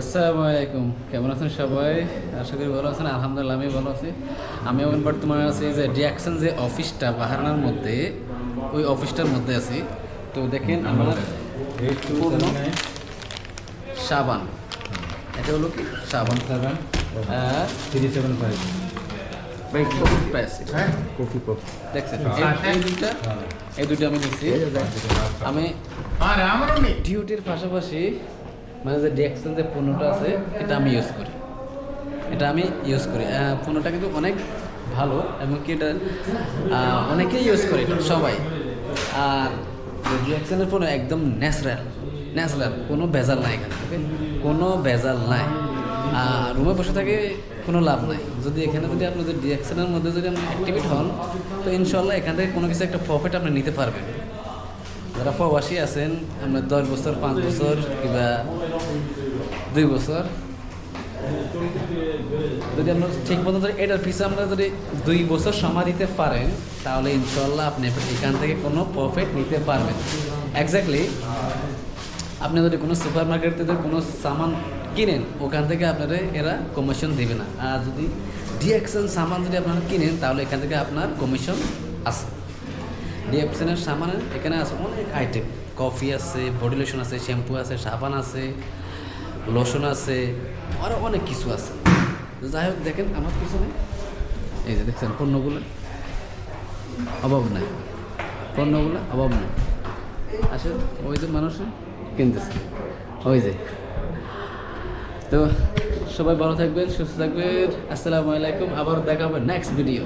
আসসালামু আলাইকুম। কেমন আছেন সবাই? আশা করি ভালো আছেন। আলহামদুলিল্লাহ আমি ভালো আছি। আমি এখন বর্তমানে আছি যে ডিয়াকশন যে অফিসটা বাহারানার মধ্যে ওই অফিসটার মধ্যে আছি। তো দেখেন আমার সাবান এটা হলো কি? সাবান সাবান থ্রি সেভেন ফাইভ ভাই কোভিড প্রাইস কফি কফি দেখছেন এই- দুইটা এই দুইটা আমি নিচ্ছি আমি ডিউটির পাশাপাশি মানে যে ডিএক্সেল যে পণ্যটা আছে এটা আমি ইউজ করি। এটা আমি ইউজ করি। পণ্যটা কিন্তু অনেক ভালো এবং কি এটা অনেকেই ইউজ করে সবাই। আর ডিএক্সেলের পণ্য একদম ন্যাচারাল ন্যাচারাল কোনো ভেজাল নাই এখানে, okay? কোনো ভেজাল নাই। আর রুমে বসে থাকে কোনো লাভ নাই। যদি এখানে যদি আপনি যদি ডিএক্সেলের মধ্যে যদি আপনি অ্যাক্টিভেট হন, তো ইনশাল্লাহ এখান থেকে কোনো কিছু একটা প্রফিট আপনি নিতে পারবেন। যারা প্রবাসী আছেন, আপনার দশ বছর, পাঁচ বছর কিংবা দুই বছর, যদি আমরা ঠিক মতো যদি এটার পিছনে আমরা যদি দুই বছর সময় দিতে পারেন, তাহলে ইনশাল্লাহ আপনি এখান থেকে কোনো প্রফিট নিতে পারবেন। এক্স্যাক্টলি আপনি যদি কোনো সুপার মার্কেট থেকে কোনো সামান কিনেন, ওখান থেকে আপনারা এরা কমিশন দেবে না। আর যদি ডিএক্সএন সামান যদি আপনারা কিনেন, তাহলে এখান থেকে আপনার কমিশন আছে। ডিএফসেনের সামান এখানে আছে অনেক আইটেম কফি আছে বডি লোশন আছে শ্যাম্পু আছে, সাবান আছে লোশন আছে আরও অনেক কিছু আছে। যাই হোক, দেখেন আমার পিছনে। এই যে দেখছেন, পণ্যগুলো অভাব নাই। পণ্যগুলো অভাব নাই। আসলে ওই যে মানুষ কিনতেছে ওই যে। তো সবাই ভালো থাকবেন, সুস্থ থাকবেন। আসসালামু আলাইকুম, আবার দেখা হবে নেক্সট ভিডিও